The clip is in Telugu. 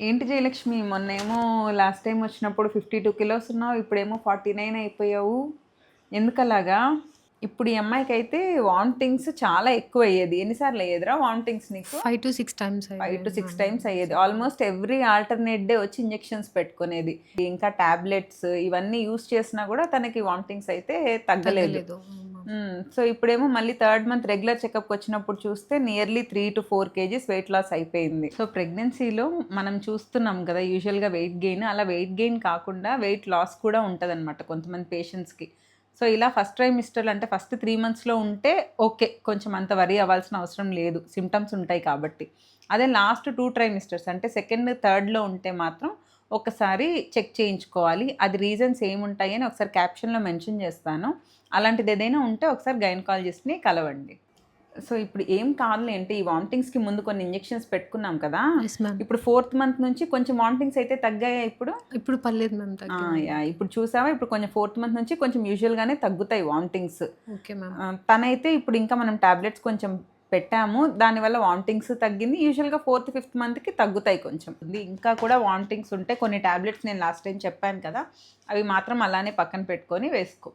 ఏంటి జయలక్ష్మి మొన్నేమో లాస్ట్ టైం వచ్చినప్పుడు ఫిఫ్టీ టూ కిలోస్ ఉన్నావు ఇప్పుడేమో ఫార్టీ నైన్ అయిపోయావు. ఎందుకలాగా? ఇప్పుడు ఈ అమ్మాయికి అయితే వామిటింగ్స్ చాలా ఎక్కువ అయ్యేది ఎన్నిసార్లు అయ్యేదిరా వామిటింగ్స్ నీకు? Five to six times five to six times అయ్యేది. ఆల్మోస్ట్ ఎవ్రీ ఆల్టర్నేట్ డే వచ్చి ఇంజెక్షన్స్ పెట్టుకునేది. ఇంకా టాబ్లెట్స్ ఇవన్నీ యూస్ చేసినా కూడా తనకి వామిటింగ్స్ అయితే తగ్గలేదు. సో ఇప్పుడేమో మళ్ళీ థర్డ్ మంత్ రెగ్యులర్ చెకప్ వచ్చినప్పుడు చూస్తే nearly three to four kgs weight loss అయిపోయింది. సో ప్రెగ్నెన్సీలో మనం చూస్తున్నాం కదా యూజువల్గా వెయిట్ గెయిన్. అలా వెయిట్ గెయిన్ కాకుండా వెయిట్ లాస్ కూడా ఉంటుంది కొంతమంది పేషెంట్స్కి. సో ఇలా ఫస్ట్ ట్రైమిస్టర్ అంటే ఫస్ట్ త్రీ మంత్స్లో ఉంటే ఓకే కొంచెం అంత వరీ అవ్వాల్సిన అవసరం లేదు. సిమ్టమ్స్ ఉంటాయి కాబట్టి. అదే లాస్ట్ టూ ట్రైమిస్టర్స్ అంటే సెకండ్ థర్డ్లో ఉంటే మాత్రం ఒకసారి చెక్ చేయించుకోవాలి. అది రీజన్స్ ఏముంటాయి అని ఒకసారి క్యాప్షన్లో మెన్షన్ చేస్తాను. అలాంటిది ఏదైనా ఉంటే ఒకసారి గైనకాలజిస్ట్ని కలవండి. సో ఇప్పుడు ఏం కాదులే అంటే ఈ వామిటింగ్స్కి ముందు కొన్ని ఇంజెక్షన్స్ పెట్టుకున్నాం కదా. ఇప్పుడు ఫోర్త్ మంత్ నుంచి కొంచెం వామిటింగ్స్ అయితే తగ్గాయా ఇప్పుడు? ఇప్పుడు పర్లేదు మ్యామ్ ఇప్పుడు చూసావా? ఇప్పుడు కొంచెం ఫోర్త్ మంత్ నుంచి కొంచెం యూజువల్గానే తగ్గుతాయి వామిటింగ్స్. ఓకే మ్యామ్ తనైతే ఇప్పుడు ఇంకా మనం టాబ్లెట్స్ కొంచెం పెట్టాము. దానివల్ల వామిటింగ్స్ తగ్గింది. యూజువల్గా ఫోర్త్ ఫిఫ్త్ మంత్కి తగ్గుతాయి కొంచెం. ఇది ఇంకా కూడా వామిటింగ్స్ ఉంటే కొన్ని టాబ్లెట్స్ నేను లాస్ట్ టైం చెప్పాను కదా అవి మాత్రం అలానే పక్కన పెట్టుకొని వేసుకో.